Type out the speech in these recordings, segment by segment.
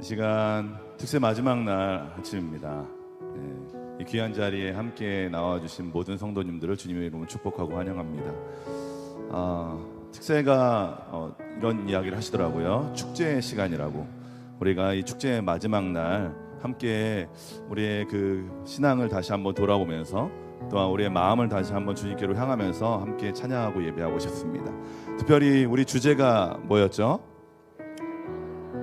이 시간 특세 마지막 날 아침입니다. 예, 이 귀한 자리에 함께 나와주신 모든 성도님들을 주님의 이름으로 축복하고 환영합니다. 아, 특세가 어, 이런 이야기를 하시더라고요. 축제의 시간이라고. 우리가 이 축제의 마지막 날 함께 우리의 그 신앙을 다시 한번 돌아보면서 또한 우리의 마음을 다시 한번 주님께로 향하면서 함께 찬양하고 예배하고 싶습니다. 특별히 우리 주제가 뭐였죠?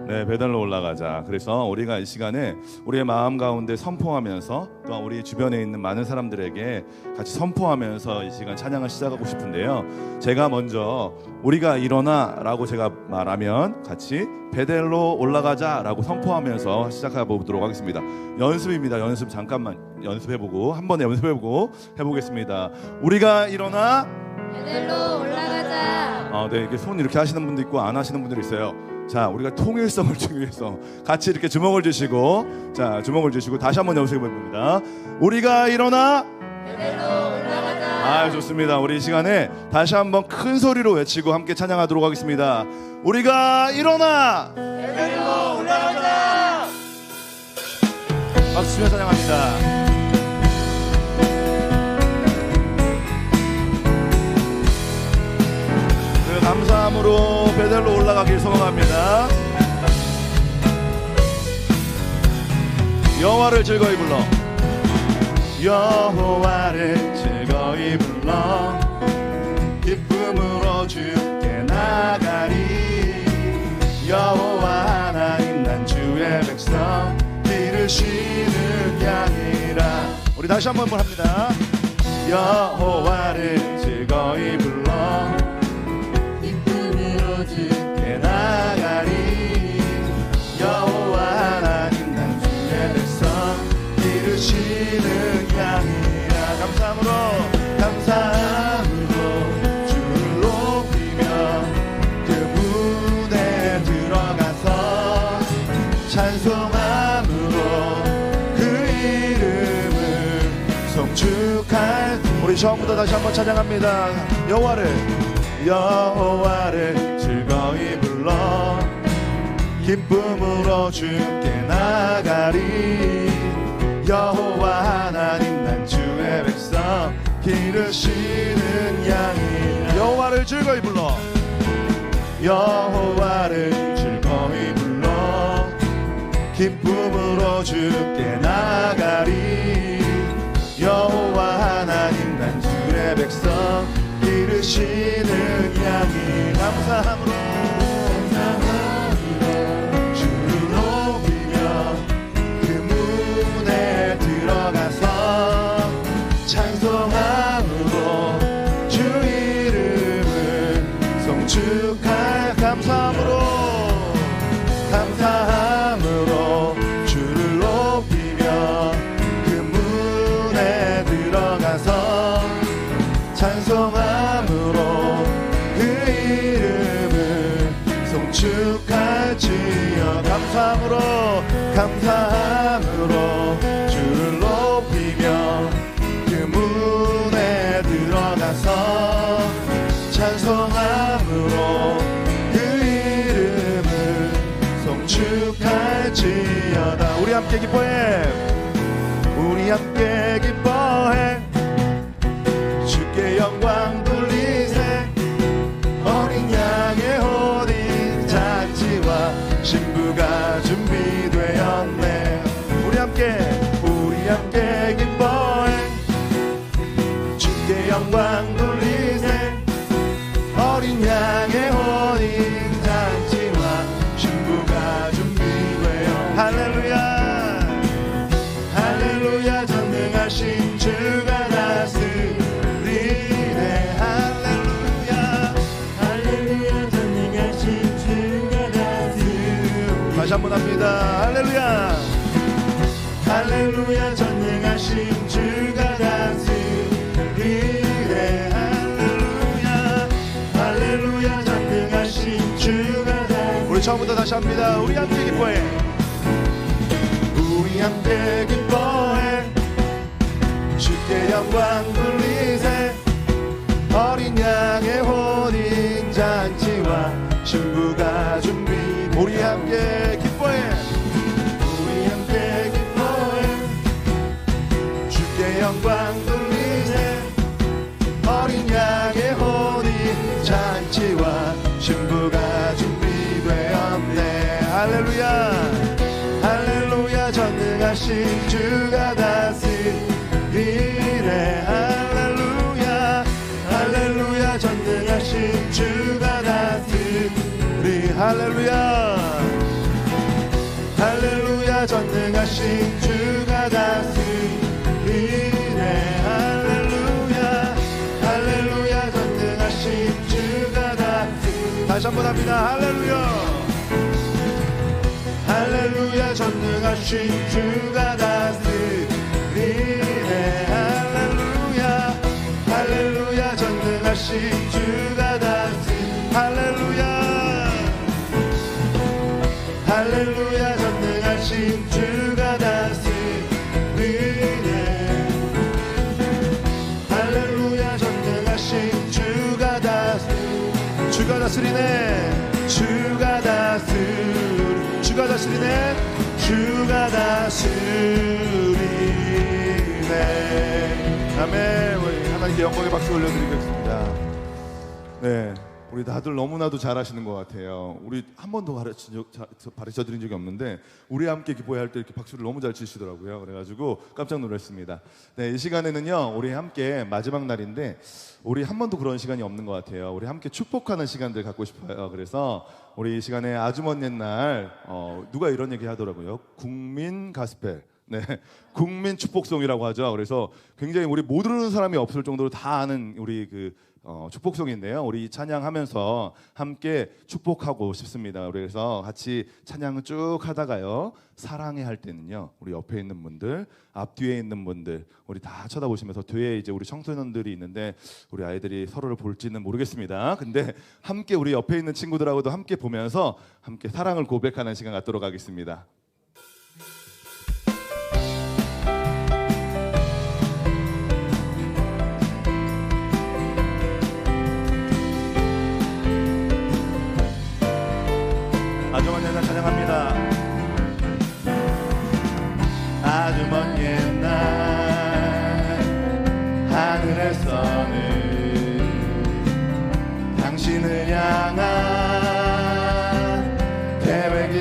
네, 배달로 올라가자. 그래서 우리가 이 시간에 우리의 마음 가운데 선포하면서 또한 우리 주변에 있는 많은 사람들에게 같이 선포하면서 이 시간 찬양을 시작하고 싶은데요. 제가 먼저 우리가 일어나라고 제가 말하면 같이 베델로 올라가자라고 선포하면서 시작해 보도록 하겠습니다. 연습입니다. 연습 잠깐만 연습해 보고 한 번 연습해 보고 해 보겠습니다. 우리가 일어나 베델로 올라가자. 아, 네, 이렇게 손 이렇게 하시는 분도 있고 안 하시는 분들이 있어요. 자, 우리가 통일성을 위해서 같이 이렇게 주먹을 주시고, 자, 주먹을 주시고 다시 한번 연습해 봅니다. 우리가 일어나. 아, 좋습니다. 우리 이 시간에 다시 한번 큰 소리로 외치고 함께 찬양하도록 하겠습니다. 우리가 일어나. 베델로 올라가자. 박수 치며 찬양합니다. 그 감사함으로 베델로 올라가길 소망합니다. 여호와를 즐거이 불러. 여호와를 즐거이 불러. 기쁨으로 주께 나가리. 여호와 하나님 난 주의 백성 기르시는 양이라. 우리 다시 한번 합니다. 여호와를 즐거이 불러 처음부터 다시 한번 찬양합니다. 여호와를 여호와를 즐거이 불러. 기쁨으로 주께 나가리. 여호와 하나님 난 주의 백성 기르시는 양이 여호와를 즐거이 불러. 여호와를 즐거이 불러. 기쁨으로 주께 나 양 감사함으로 주를 높이며 그 문에 들어가서 찬송함으로 그 이름을 송축할지어다. 우리 함께 기뻐해. 우리 함께 함께 기뻐해 주께 영광 돌리세. 어린 양의 혼인 잔치와 신부가 준비되어. 할렐루야. 할렐루야. 전능하신 주가 다스리네. 할렐루야. 할렐루야. 전능하신 주가 다스리네. 다시 한번 합니다. 할렐루야 할렐루야 전능하신 주가 다스리네 할렐루야 할렐루야 전능하신 주가 다스리네 우리 처음부터 다시 합니다. 우리 함께 기뻐해. 우리 함께 기뻐해. 주께 영광 돌리세. 어린 양의 혼인 잔치와 신부가 준비 우리 함께 능하신 주가 다스리네. 할렐루야. 할렐루야. 전능하신 주가 다스리. 할렐루야. 할렐루야. 전능하신 주가 다스리네. 할렐루야. 할렐루야. 전능하신 주가 다스리. 다시 한번 합니다. 할렐루야 할렐루야 전능하신 주가 다스리네. 할렐루야 할렐루야 전능하신 주가 다스리 할렐루야. 할렐루야 전능하신 주가 다스리네. 할렐루야 전능하신 주가 다스리 주가 다스리네 주가 다스리네. 주가 다스리네. 아멘. 우리 하나님께 영광의 박수 올려드리겠습니다. 네 우리 다들 너무나도 잘하시는 것 같아요. 우리 한 번도 가르쳐, 드린 적이 없는데 우리 함께 기뻐할 때 이렇게 박수를 너무 잘 치시더라고요. 그래가지고 깜짝 놀랐습니다. 네, 이 시간에는요 우리 함께 마지막 날인데 우리 한 번도 그런 시간이 없는 것 같아요. 우리 함께 축복하는 시간들 갖고 싶어요. 그래서 우리 이 시간에 아주 먼 옛날 어, 누가 이런 얘기 하더라고요? 국민 가스펠. 네, 국민 축복송이라고 하죠. 그래서 굉장히 우리 모르는 사람이 없을 정도로 다 아는 우리 그 어, 축복송인데요. 우리 찬양하면서 함께 축복하고 싶습니다. 그래서 같이 찬양을 쭉 하다가요. 사랑해 할 때는요. 우리 옆에 있는 분들, 앞뒤에 있는 분들, 우리 다 쳐다보시면서 뒤에 이제 우리 청소년들이 있는데 우리 아이들이 서로를 볼지는 모르겠습니다. 근데 함께 우리 옆에 있는 친구들하고도 함께 보면서 함께 사랑을 고백하는 시간 갖도록 하겠습니다.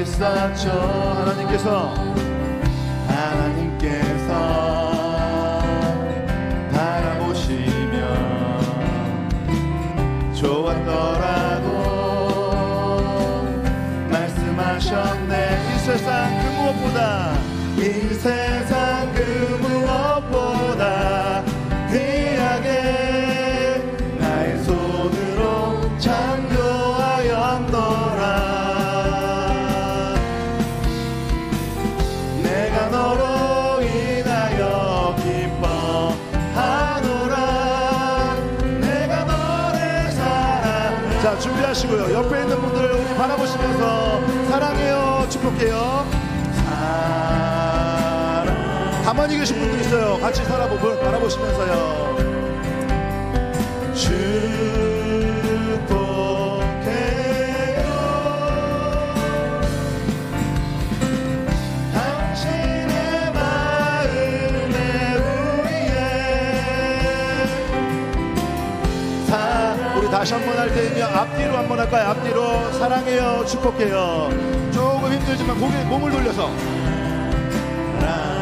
있었죠. 하나님께서 하나님 바라보시면서 사랑해요. 축복해요. 사랑. 가만히 계신 분들 있어요. 같이 살아보고 바라보시면서요. 축복해요. 당신의 마음에 우리의 사 우리 다시 한번 할 때는요 앞뒤로 한번 할까요? 앞뒤로 사랑해요 축복해요. 조금 힘들지만 고개 몸을 돌려서. 당신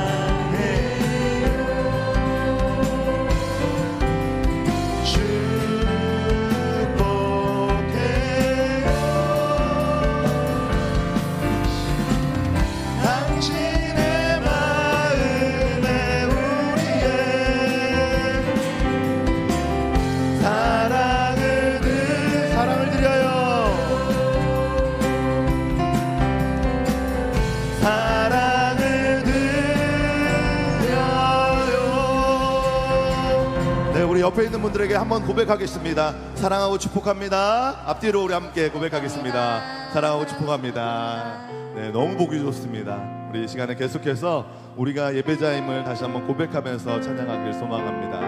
옆에 있는 분들에게 한번 고백하겠습니다. 사랑하고 축복합니다. 앞뒤로 우리 함께 고백하겠습니다. 사랑하고 축복합니다. 네 너무 보기 좋습니다. 우리 이 시간에 계속해서 우리가 예배자임을 다시 한번 고백하면서 찬양하길 소망합니다.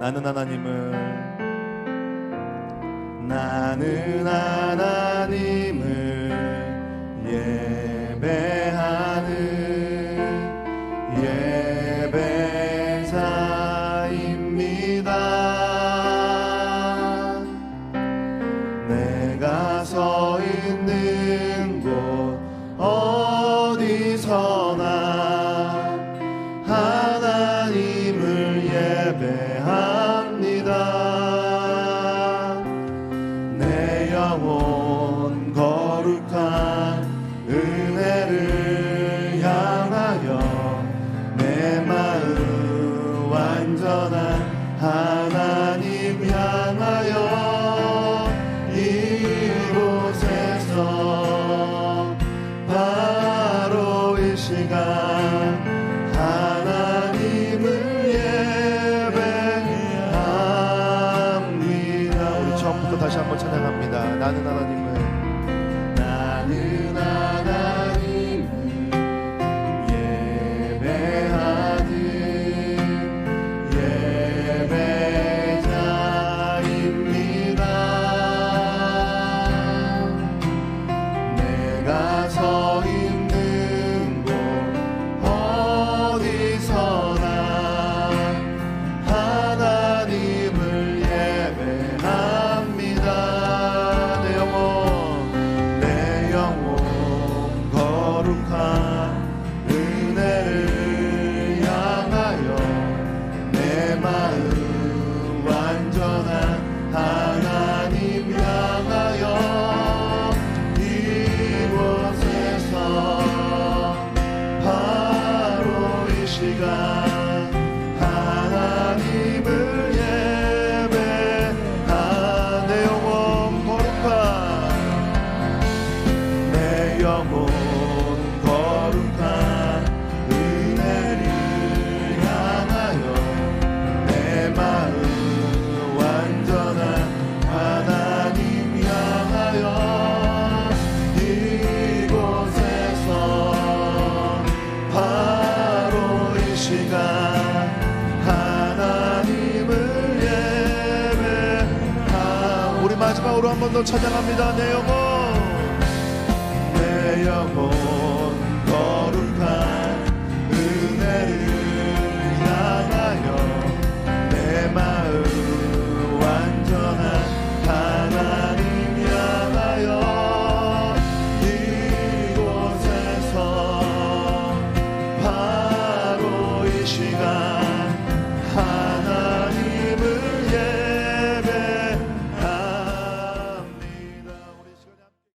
나는 하나님을 나는 하나님을 예배하 unidad. 찬양합니다. 나는 하나님을 나는 더 찬양합니다. 내 영혼. 내 영혼.